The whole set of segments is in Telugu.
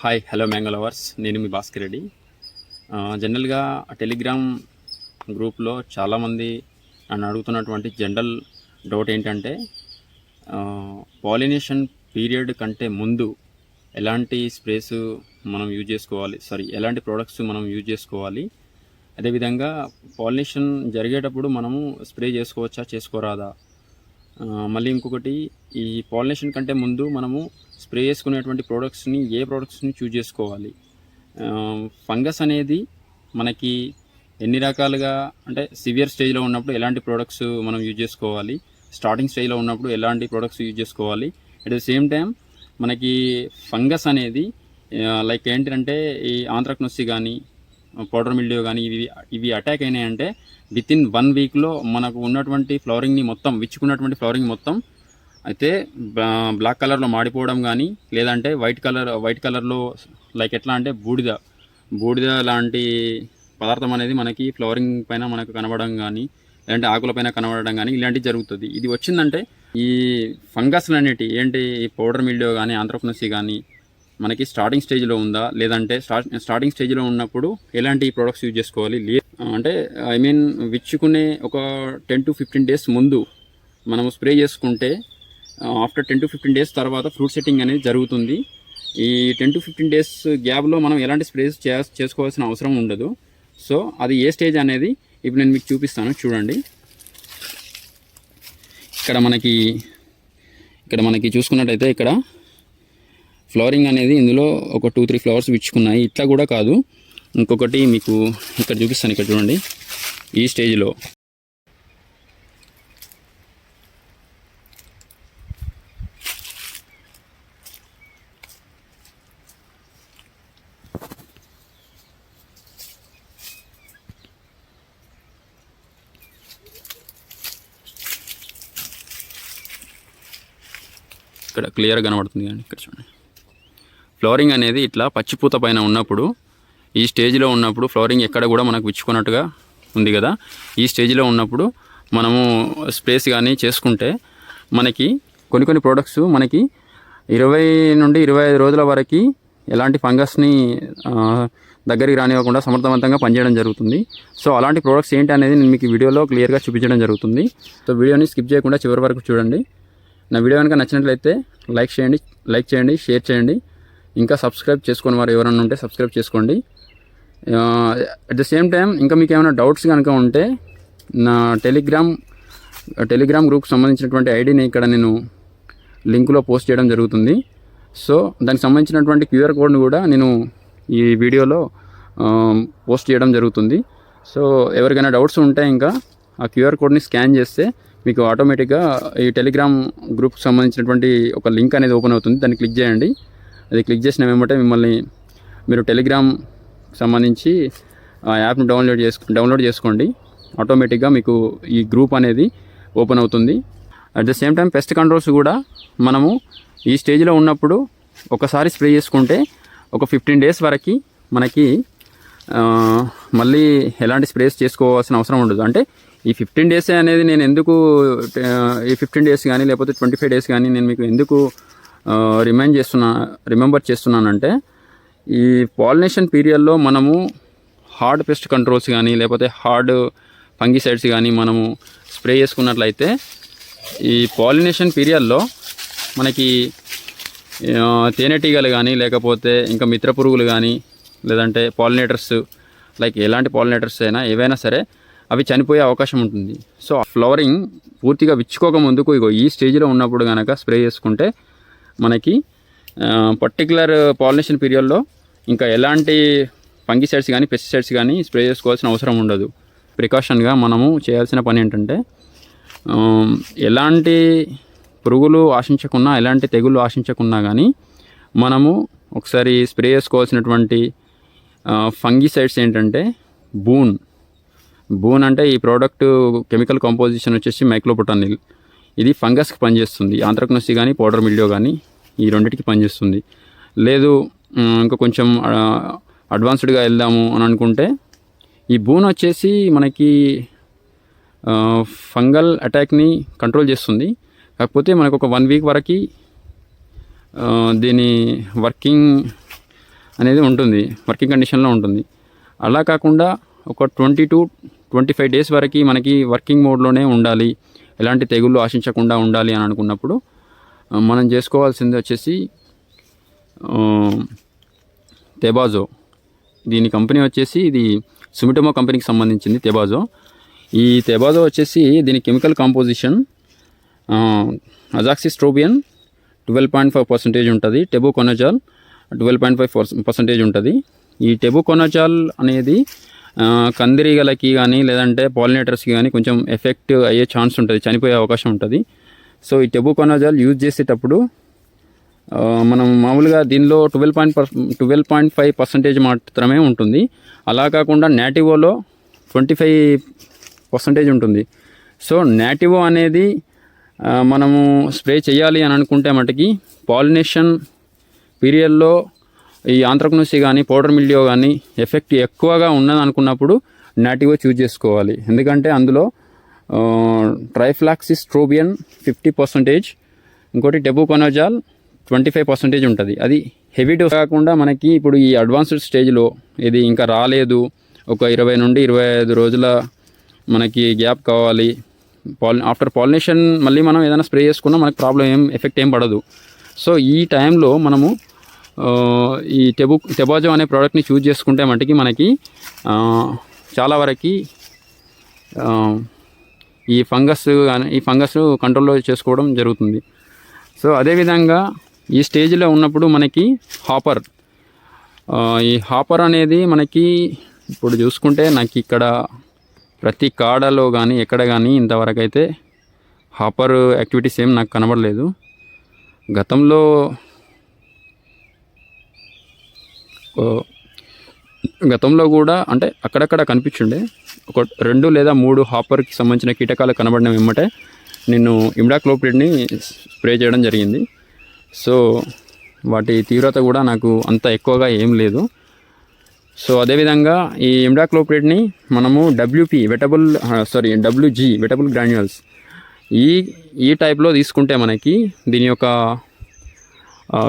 హాయ్ హలో మ్యాంగో లవర్స్ నేను మీ భాస్కర్ రెడ్డి. జనరల్గా టెలిగ్రామ్ గ్రూప్లో చాలామంది నన్ను అడుగుతున్నటువంటి జనరల్ డౌట్ ఏంటంటే పాలినేషన్ పీరియడ్ కంటే ముందు ఎలాంటి స్ప్రేస్ మనం యూజ్ చేసుకోవాలి? సారీ ఎలాంటి ప్రోడక్ట్స్ మనం యూజ్ చేసుకోవాలి? అదేవిధంగా పాలినేషన్ జరిగేటప్పుడు మనము స్ప్రే చేసుకోవచ్చా చేసుకోరాదా? మళ్ళీ ఇంకొకటి ఈ పాలినేషన్ కంటే ముందు మనము స్ప్రే చేసుకునేటువంటి ప్రోడక్ట్స్ని ఏ ప్రోడక్ట్స్ని చూజ్ చేసుకోవాలి. ఫంగస్ అనేది మనకి ఎన్ని రకాలుగా అంటే సివియర్ స్టేజ్లో ఉన్నప్పుడు ఎలాంటి ప్రోడక్ట్స్ మనం యూజ్ చేసుకోవాలి స్టార్టింగ్ స్టేజ్లో ఉన్నప్పుడు ఎలాంటి ప్రోడక్ట్స్ యూజ్ చేసుకోవాలి. అట్ ద సేమ్ టైం మనకి ఫంగస్ అనేది లైక్ ఏంటంటే ఈ ఆంధ్రక్నొస్సి కానీ పౌడర్ మిల్డియో కానీ ఇవి ఇవి అటాక్ అయినాయంటే విత్ ఇన్ వన్ వీక్లో మనకు ఉన్నటువంటి ఫ్లవరింగ్ని మొత్తం విచ్చుకున్నటువంటి ఫ్లవరింగ్ మొత్తం అయితే బ్లాక్ కలర్లో మాడిపోవడం కానీ లేదంటే వైట్ కలర్ వైట్ కలర్లో లైక్ ఎట్లా అంటే బూడిద బూడిద లాంటి పదార్థం అనేది మనకి ఫ్లవరింగ్ పైన మనకు కనబడడం కానీ లేదంటే ఆకుల పైన కనబడడం కానీ ఇలాంటివి జరుగుతుంది. ఇది వచ్చిందంటే ఈ ఫంగస్లు అనేటివి ఏంటి ఈ పౌడర్ మిల్డియో కానీ ఆంథ్రోఫ్నసీ కానీ మనకి స్టార్టింగ్ స్టేజ్లో ఉందా? లేదంటే స్టార్ట్ స్టార్టింగ్ స్టేజ్లో ఉన్నప్పుడు ఎలాంటి ప్రోడక్ట్స్ యూజ్ చేసుకోవాలి? లే అంటే ఐ మీన్ విచ్చుకునే ఒక టెన్ టు ఫిఫ్టీన్ డేస్ ముందు మనము స్ప్రే చేసుకుంటే after ten to fifteen days తర్వాత ఫ్రూట్ సెట్టింగ్ అనేది జరుగుతుంది. ఈ టెన్ టు ఫిఫ్టీన్ డేస్ గ్యాప్లో మనం ఎలాంటి స్ప్రేస్ చే చేసుకోవాల్సిన అవసరం ఉండదు. సో అది ఏ స్టేజ్ అనేది ఇప్పుడు నేను మీకు చూపిస్తాను. చూడండి. ఇక్కడ మనకి ఇక్కడ మనకి చూసుకున్నట్టయితే ఇక్కడ ఫ్లవరింగ్ అనేది ఇందులో ఒక టూ త్రీ ఫ్లవర్స్ విచ్చుకున్నాయి. ఇట్లా కూడా కాదు. ఇంకొకటి మీకు ఇక్కడ చూపిస్తాను. ఇక్కడ చూడండి. ఈ స్టేజ్లో. ఇక్కడ క్లియర్గా కనబడుతుంది కానీ ఇక్కడ చూడండి. ఫ్లోరింగ్ అనేది ఇట్లా పచ్చిపూత పైన ఉన్నప్పుడు ఈ స్టేజ్లో ఉన్నప్పుడు ఫ్లోరింగ్ ఎక్కడ కూడా మనకు విచ్చుకున్నట్టుగా ఉంది కదా. ఈ స్టేజ్లో ఉన్నప్పుడు మనము స్ప్రేస్ కానీ చేసుకుంటే మనకి కొన్ని కొన్ని ప్రోడక్ట్స్ మనకి ఇరవై నుండి ఇరవై ఐదు రోజుల వరకు ఎలాంటి ఫంగస్ని దగ్గరికి రానివ్వకుండా సమర్థవంతంగా పనిచేయడం జరుగుతుంది. సో అలాంటి ప్రోడక్ట్స్ ఏంటి అనేది నేను మీకు వీడియోలో క్లియర్గా చూపించడం జరుగుతుంది. సో వీడియోని స్కిప్ చేయకుండా చివరి వరకు చూడండి. నా వీడియో కనుక నచ్చినట్లయితే లైక్ చేయండి లైక్ చేయండి షేర్ చేయండి. ఇంకా సబ్స్క్రైబ్ చేసుకుని వారు ఎవరైనా ఉంటే సబ్స్క్రైబ్ చేసుకోండి. అట్ ద సేమ్ టైం ఇంకా మీకు ఏమైనా డౌట్స్ కనుక ఉంటే నా టెలిగ్రామ్ టెలిగ్రామ్ గ్రూప్కి సంబంధించినటువంటి ఐడిని ఇక్కడ నేను లింకులో పోస్ట్ చేయడం జరుగుతుంది. సో దానికి సంబంధించినటువంటి క్యూఆర్ కోడ్ని కూడా నేను ఈ వీడియోలో పోస్ట్ చేయడం జరుగుతుంది. సో ఎవరికైనా డౌట్స్ ఉంటే ఇంకా ఆ క్యూఆర్ కోడ్ని స్కాన్ చేస్తే మీకు ఆటోమేటిక్గా ఈ టెలిగ్రామ్ గ్రూప్కి సంబంధించినటువంటి ఒక లింక్ అనేది ఓపెన్ అవుతుంది. దాన్ని క్లిక్ చేయండి. అది క్లిక్ చేసిన వెంబటే మిమ్మల్ని మీరు టెలిగ్రామ్ సంబంధించి ఆ యాప్ని డౌన్లోడ్ చేసు డౌన్లోడ్ చేసుకోండి. ఆటోమేటిక్గా మీకు ఈ గ్రూప్ అనేది ఓపెన్ అవుతుంది. At the same time pest controls కూడా మనము ఈ స్టేజ్లో ఉన్నప్పుడు ఒకసారి స్ప్రే చేసుకుంటే ఒక ఫిఫ్టీన్ డేస్ వరకు మనకి మళ్ళీ ఎలాంటి స్ప్రేస్ చేసుకోవాల్సిన అవసరం ఉండదు. అంటే ఈ ఫిఫ్టీన్ డేస్ అనేది నేను ఎందుకు ఈ ఫిఫ్టీన్ డేస్ కానీ లేకపోతే ట్వంటీ ఫైవ్ డేస్ కానీ నేను మీకు ఎందుకు రిమైండ్ చేస్తున్నా రిమెంబర్ చేస్తున్నానంటే ఈ పాలినేషన్ పీరియడ్లో మనము హార్డ్ పెస్ట్ కంట్రోల్స్ కానీ లేకపోతే హార్డ్ ఫంగిసైడ్స్ కానీ మనము స్ప్రే చేసుకున్నట్లయితే ఈ పాలినేషన్ పీరియడ్లో మనకి తేనెటీగలు కానీ లేకపోతే ఇంకా మిత్ర పురుగులు కానీ లేదంటే పాలినేటర్స్ లైక్ ఎలాంటి పాలినేటర్స్ అయినా ఏవైనా సరే అవి చనిపోయే అవకాశం ఉంటుంది. సో ఫ్లవరింగ్ పూర్తిగా విచ్చుకోక ముందుకు ఇగో ఈ స్టేజ్లో ఉన్నప్పుడు కనుక స్ప్రే చేసుకుంటే మనకి పర్టికులర్ పాలినేషన్ పీరియడ్లో ఇంకా ఎలాంటి ఫంగిసైడ్స్ కానీ పెస్టిసైడ్స్ కానీ స్ప్రే చేసుకోవాల్సిన అవసరం ఉండదు. ప్రికాషన్గా మనము చేయాల్సిన పని ఏంటంటే ఎలాంటి పురుగులు ఆశించకున్నా ఎలాంటి తెగుళ్ళు ఆశించకున్నా కానీ మనము ఒకసారి స్ప్రే చేసుకోవాల్సినటువంటి ఫంగిసైడ్స్ ఏంటంటే బూన్. బూన్ అంటే ఈ ప్రోడక్ట్ కెమికల్ కంపోజిషన్ వచ్చేసి మైక్లోపొటానిల్ ఇది ఫంగస్కి పనిచేస్తుంది. ఆంథ్రక్నోసి కానీ పౌడర్ మిల్డియో కానీ ఈ రెండింటికి పనిచేస్తుంది. లేదు ఇంకా కొంచెం అడ్వాన్స్డ్గా వెళ్దాము అని అనుకుంటే ఈ బూన్ వచ్చేసి మనకి ఫంగల్ అటాక్ని కంట్రోల్ చేస్తుంది. కాకపోతే మనకు ఒక వన్ వీక్ వరకు దీని వర్కింగ్ అనేది ఉంటుంది. వర్కింగ్ కండిషన్లో ఉంటుంది. అలా కాకుండా ఒక twenty two twenty five days వరకు మనకి వర్కింగ్ మోడ్లోనే ఉండాలి. ఎలాంటి తెగుళ్ళు ఆశించకుండా ఉండాలి అని అనుకున్నప్పుడు మనం చేసుకోవాల్సింది వచ్చేసి తెబాజో దీని కంపెనీ వచ్చేసి ఇది సుమిటమో కంపెనీకి సంబంధించింది తెబాజో ఈ తెబాజో వచ్చేసి దీని chemical composition azoxystrobin twelve point five percentage ఉంటుంది. Tebuconazole twelve point five percentage ఉంటుంది. ఈ టెబుకొనజాల్ అనేది కందిరీగలకి కానీ లేదంటే పాలినేటర్స్కి కానీ కొంచెం ఎఫెక్ట్ అయ్యే ఛాన్స్ ఉంటుంది చనిపోయే అవకాశం ఉంటుంది. సో ఈ టెబుకోనజాల్ యూజ్ చేసేటప్పుడు మనం మామూలుగా దీనిలో twelve point per twelve point five percentage మాత్రమే ఉంటుంది. అలా కాకుండా నాటివోలో ట్వంటీ ఫైవ్ పర్సెంటేజ్ ఉంటుంది. సో నాటివో అనేది మనము స్ప్రే చేయాలి అని అనుకుంటే మటుకి పాలినేషన్ పీరియడ్లో ఈ ఆంత్రక్నూసి కానీ పౌడర్ మిల్లియో కానీ ఎఫెక్ట్ ఎక్కువగా ఉన్నది అనుకున్నప్పుడు నాటివో చూజ్ చేసుకోవాలి. ఎందుకంటే అందులో ట్రైఫ్లాక్సిస్ ట్రోబియన్ ఫిఫ్టీ పర్సెంటేజ్ ఇంకోటి టెబుకొనజాల్ ట్వంటీ ఫైవ్ పర్సెంటేజ్ ఉంటుంది. అది హెవీ డోస్ కాకుండా మనకి ఇప్పుడు ఈ అడ్వాన్స్డ్ స్టేజ్లో ఇది ఇంకా రాలేదు. ఒక ఇరవై నుండి ఇరవై ఐదు రోజుల మనకి గ్యాప్ కావాలి. పాలి ఆఫ్టర్ పాలినేషన్ మళ్ళీ మనం ఏదైనా స్ప్రే చేసుకున్నా మనకు ప్రాబ్లం ఏం ఎఫెక్ట్ ఏం పడదు. సో ఈ టైంలో మనము ఈ టెబు టెబాజో అనే ప్రోడక్ట్ని చూజ్ చేసుకుంటే మటుకి మనకి చాలా వరకు ఈ ఫంగస్ కానీ ఈ ఫంగస్ కంట్రోల్లో చేసుకోవడం జరుగుతుంది. సో అదేవిధంగా ఈ స్టేజ్లో ఉన్నప్పుడు మనకి హాపర్ ఈ హాపర్ అనేది మనకి ఇప్పుడు చూసుకుంటే నాకు ఇక్కడ ప్రతి కాడలో కానీ ఎక్కడ కానీ ఇంతవరకు అయితే హాపర్ యాక్టివిటీస్ ఏం నాకు కనబడలేదు. గతంలో గతంలో కూడా అంటే అక్కడక్కడ కనిపించుండే. ఒక రెండు లేదా మూడు హాపర్కి సంబంధించిన కీటకాలు కనబడిన వెమ్మటే నేను ఇమ్డాక్లోపిడ్ని స్ప్రే చేయడం జరిగింది. సో వాటి తీవ్రత కూడా నాకు అంత ఎక్కువగా ఏం లేదు. సో అదేవిధంగా ఈ ఇమ్డాక్లోపిడ్ని మనము WP wettable sorry WG wettable granules ఈ ఈ టైప్లో తీసుకుంటే మనకి దీని యొక్క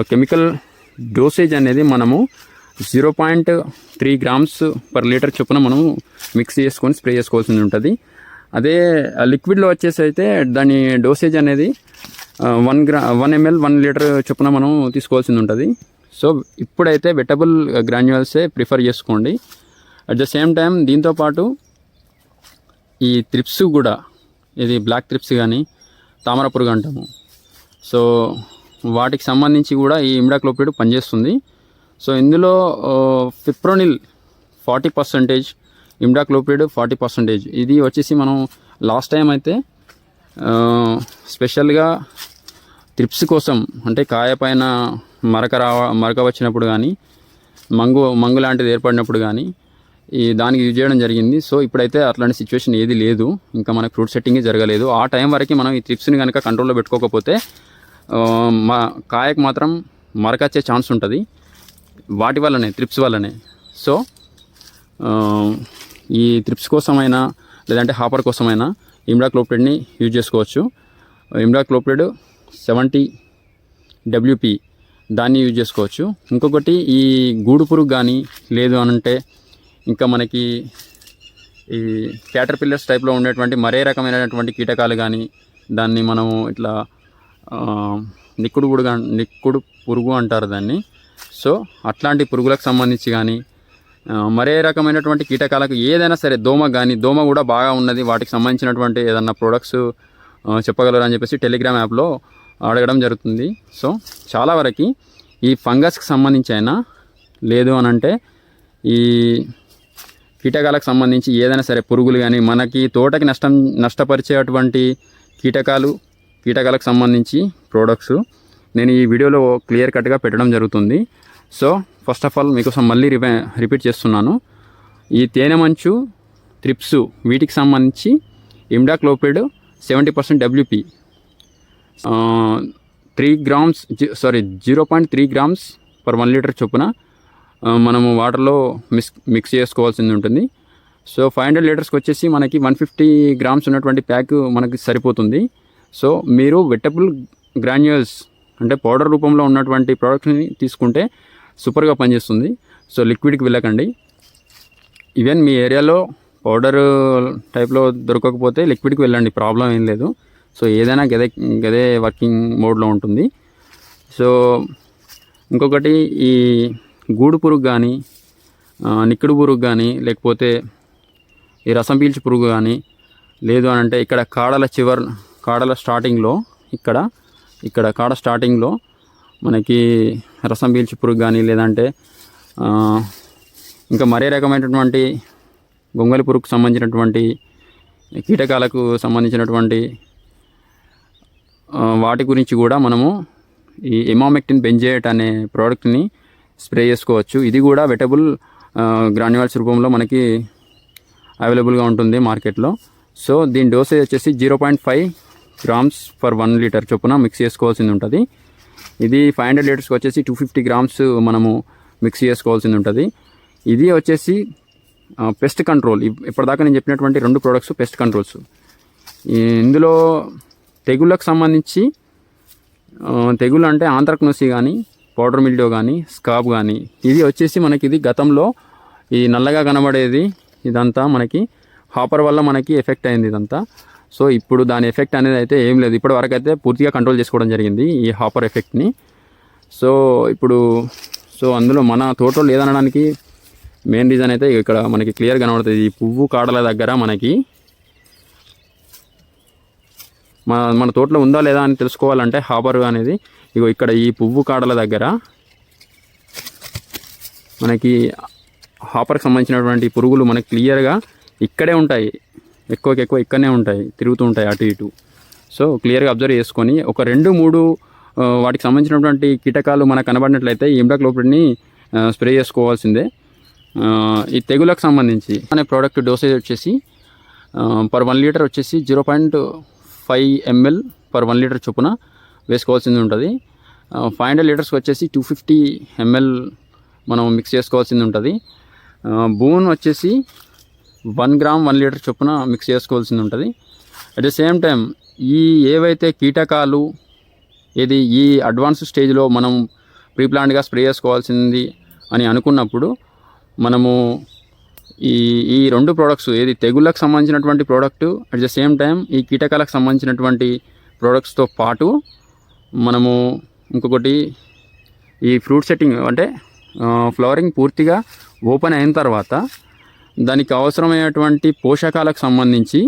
కెమికల్ డోసేజ్ అనేది మనము zero point three grams per litre చొప్పున మనం మిక్స్ చేసుకొని స్ప్రే చేసుకోవాల్సి ఉంటుంది. అదే లిక్విడ్లో వచ్చేసి అయితే దాని డోసేజ్ అనేది one gram one ML one litre చొప్పున మనం తీసుకోవాల్సింది ఉంటుంది. సో ఇప్పుడైతే వెటబుల్ గ్రాన్యువల్సే ప్రిఫర్ చేసుకోండి. అట్ ద సేమ్ టైం దీంతోపాటు ఈ త్రిప్స్ కూడా ఇది బ్లాక్ త్రిప్స్ కానీ తామర పురుగు అంటాము. సో వాటికి సంబంధించి కూడా ఈ ఇమ్డాక్లోపిడ్ పనిచేస్తుంది. సో ఇందులో fipronil forty percentage imidacloprid forty percentage. ఇది వచ్చేసి మనం లాస్ట్ టైం అయితే స్పెషల్గా త్రిప్స్ కోసం అంటే కాయ పైన మరక రావ మరక వచ్చినప్పుడు కానీ మంగు మంగు లాంటిది ఏర్పడినప్పుడు కానీ ఈ దానికి యూజ్ చేయడం జరిగింది. సో ఇప్పుడైతే అట్లాంటి సిచ్యువేషన్ ఏది లేదు. ఇంకా మనకు ఫ్రూట్ సెట్టింగ్ జరగలేదు. ఆ టైం వరకు మనం ఈ త్రిప్స్ని కనుక కంట్రోల్లో పెట్టుకోకపోతే మా కాయకు మాత్రం మరకచ్చే ఛాన్స్ ఉంటుంది. వాటి వల్లనే త్రిప్స్ వల్లనే. సో ఈ త్రిప్స్ కోసమైనా లేదంటే హాపర్ కోసమైనా ఇమ్డాక్లోపిడ్ని యూజ్ చేసుకోవచ్చు. ఇమ్డాక్లోపిడ్ సెవెంటీ డబ్ల్యూపి దాన్ని యూజ్ చేసుకోవచ్చు. ఇంకొకటి ఈ గూడు పురుగు కానీ లేదు అనంటే ఇంకా మనకి ఈ క్యాటర్ పిల్లర్స్ టైప్లో ఉండేటువంటి మరే రకమైనటువంటి కీటకాలు కానీ దాన్ని మనము ఇట్లా నిక్కుడు పురుగు నిక్కుడు పురుగు అంటారు దాన్ని. సో అట్లాంటి పురుగులకు సంబంధించి కానీ మరే రకమైనటువంటి కీటకాలకు ఏదైనా సరే దోమ కానీ దోమ కూడా బాగా ఉన్నది వాటికి సంబంధించినటువంటి ఏదన్నా ప్రొడక్ట్స్ చెప్పగలరు అని చెప్పేసి టెలిగ్రామ్ యాప్లో అడగడం జరుగుతుంది. సో చాలా వరకు ఈ ఫంగస్కి సంబంధించి అయినా లేదు అని అంటే ఈ కీటకాలకు సంబంధించి ఏదైనా సరే పురుగులు కానీ మనకి తోటకి నష్టం నష్టపరిచేటువంటి కీటకాలు కీటకాలకు సంబంధించి ప్రోడక్ట్స్ నేను ఈ వీడియోలో క్లియర్ కట్గా పెట్టడం జరుగుతుంది. సో ఫస్ట్ ఆఫ్ ఆల్ మీకోసం మళ్ళీ రిపే రిపీట్ చేస్తున్నాను. ఈ తేనె మంచు త్రిప్స్ వీటికి సంబంధించి imidacloprid seventy percent WP. Three grams sorry zero point three grams per one litre చొప్పున మనము వాటర్లో మిక్స్ మిక్స్ చేసుకోవాల్సింది ఉంటుంది. సో ఫైవ్ హండ్రెడ్ లీటర్స్కి వచ్చేసి మనకి వన్ ఫిఫ్టీ గ్రామ్స్ ఉన్నటువంటి ప్యాక్ మనకి సరిపోతుంది. సో మీరు వెటబుల్ గ్రాన్యూల్స్ అంటే పౌడర్ రూపంలో ఉన్నటువంటి ప్రోడక్ట్ని తీసుకుంటే సూపర్గా పనిచేస్తుంది. సో లిక్విడ్కి వెళ్ళకండి. ఈవెన్ మీ ఏరియాలో పౌడర్ టైప్లో దొరకకపోతే లిక్విడ్కి వెళ్ళండి ప్రాబ్లం ఏం లేదు. సో ఏదైనా గదే గదే వర్కింగ్ మోడ్లో ఉంటుంది. సో ఇంకొకటి ఈ గూడు పురుగు కానీ నిక్కుడు పురుగు కానీ లేకపోతే ఈ రసం పీల్చి పురుగు కానీ లేదు అని అంటే ఇక్కడ కాడల చివర్ కాడల స్టార్టింగ్లో ఇక్కడ ఇక్కడ కాడ స్టార్టింగ్లో మనకి రసం పీల్చి పురుగు కానీ లేదంటే ఇంకా మరే రకమైనటువంటి గొంగలి పురుగుకు సంబంధించినటువంటి కీటకాలకు సంబంధించినటువంటి వాటి గురించి కూడా మనము ఈ ఎమామెక్టిన్ బెంజేట్ అనే ప్రోడక్ట్ని స్ప్రే చేసుకోవచ్చు. ఇది కూడా వెటబుల్ గ్రాన్యువల్స్ రూపంలో మనకి అవైలబుల్గా ఉంటుంది మార్కెట్లో. సో దీని డోసేజ్ వచ్చేసి zero point five grams for one litre చొప్పున మిక్స్ చేసుకోవాల్సింది ఉంటుంది. ఇది ఫైవ్ హండ్రెడ్ లీటర్స్కి వచ్చేసి టూ ఫిఫ్టీ గ్రామ్స్ మనము మిక్స్ చేసుకోవాల్సింది ఉంటుంది. ఇది వచ్చేసి పెస్ట్ కంట్రోల్ ఇప్పటిదాకా నేను చెప్పినటువంటి రెండు ప్రోడక్ట్స్ పెస్ట్ కంట్రోల్స్ ఇందులో తెగుళ్ళకు సంబంధించి ఆ, తెగులు అంటే ఆంత్రక్నోసి కానీ పౌడర్ మిల్డో కానీ స్కాబ్ కానీ ఇది వచ్చేసి మనకి ఇది గతంలో ఈ నల్లగా కనబడేది ఇదంతా మనకి హాపర్ వల్ల మనకి ఎఫెక్ట్ అయింది ఇదంతా. సో ఇప్పుడు దాని ఎఫెక్ట్ అనేది అయితే ఏం లేదు. ఇప్పటి వరకు అయితే పూర్తిగా కంట్రోల్ చేసుకోవడం జరిగింది ఈ హాపర్ ఎఫెక్ట్ని. సో ఇప్పుడు సో అందులో మన తోటలో లేదనడానికి మెయిన్ రీజన్ అయితే ఇక్కడ మనకి క్లియర్ కనబడుతుంది. ఈ పువ్వు కాడల దగ్గర మనకి మన మన తోటలో ఉందా లేదా అని తెలుసుకోవాలంటే హాబర్ అనేది ఇగో ఇక్కడ ఈ పువ్వు కాడల దగ్గర మనకి హాపర్కి సంబంధించినటువంటి పురుగులు మనకి క్లియర్గా ఇక్కడే ఉంటాయి. ఎక్కువకి ఎక్కువ ఇక్కడనే ఉంటాయి తిరుగుతూ ఉంటాయి అటు ఇటు. సో క్లియర్గా అబ్జర్వ్ చేసుకొని ఒక రెండు మూడు వాటికి సంబంధించినటువంటి కీటకాలు మనకు కనబడినట్లయితే ఈ ఇమ్డాక్లోపిడ్ని స్ప్రే చేసుకోవాల్సిందే. ఈ తెగులకు సంబంధించి అనే ప్రోడక్ట్ డోసేజ్ వచ్చేసి పర్ వన్ లీటర్ వచ్చేసి zero point five ML per one litre చొప్పున వేసుకోవాల్సింది ఉంటుంది. ఫైవ్ హండ్రెడ్ లీటర్స్కి వచ్చేసి టూ ఫిఫ్టీ ఎంఎల్ మనం మిక్స్ చేసుకోవాల్సింది ఉంటుంది. బూన్ వచ్చేసి వన్ గ్రామ్ వన్ లీటర్ చొప్పున మిక్స్ చేసుకోవాల్సింది ఉంటుంది. అట్ ద సేమ్ టైం ఈ ఏవైతే కీటకాలు ఇది ఈ అడ్వాన్స్ స్టేజ్లో మనం ప్రీప్లాంట్గా స్ప్రే చేసుకోవాల్సింది అని అనుకున్నప్పుడు మనము ఈ ఈ రెండు ప్రోడక్ట్స్ ఏది తెగుళ్ళకు సంబంధించినటువంటి product at the same time ఈ కీటకాలకు సంబంధించినటువంటి ప్రోడక్ట్స్తో పాటు మనము ఇంకొకటి ఈ ఫ్రూట్ సెట్టింగ్ అంటే ఫ్లవరింగ్ పూర్తిగా ఓపెన్ అయిన తర్వాత దానికి అవసరమైనటువంటి పోషకాలకు సంబంధించి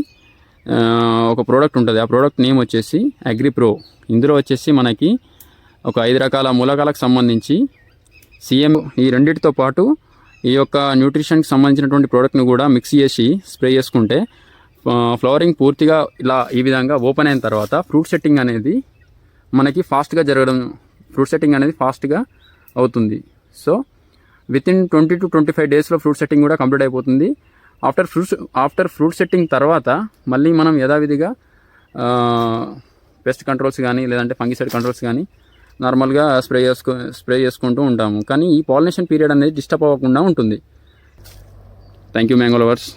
ఒక ప్రోడక్ట్ ఉంటుంది. ఆ ప్రోడక్ట్ నేమ్ వచ్చేసి అగ్రిప్రో. ఇందులో వచ్చేసి మనకి ఒక ఐదు రకాల మూలకాలకు సంబంధించి సిఎం ఈ రెండింటితో పాటు ఈ యొక్క న్యూట్రిషన్కి సంబంధించినటువంటి ప్రోడక్ట్ని కూడా మిక్స్ చేసి స్ప్రే చేసుకుంటే ఫ్లవరింగ్ పూర్తిగా ఇలా ఈ విధంగా ఓపెన్ అయిన తర్వాత ఫ్రూట్ సెట్టింగ్ అనేది మనకి ఫాస్ట్గా జరగడం ఫ్రూట్ సెట్టింగ్ అనేది ఫాస్ట్గా అవుతుంది. So within twenty two twenty five డేస్లో ఫ్రూట్ సెట్టింగ్ కూడా కంప్లీట్ అయిపోతుంది. After fruits after fruit setting తర్వాత మళ్ళీ మనం యథావిధిగా పెస్ట్ కంట్రోల్స్ కానీ లేదంటే ఫంగిసైడ్ కంట్రోల్స్ కానీ నార్మల్గా స్ప్రే చేసుకో స్ప్రే చేసుకుంటూ ఉంటాము. కానీ ఈ పాలినేషన్ పీరియడ్ అనేది డిస్టర్బ్ అవ్వకుండా ఉంటుంది. Thank you mango lovers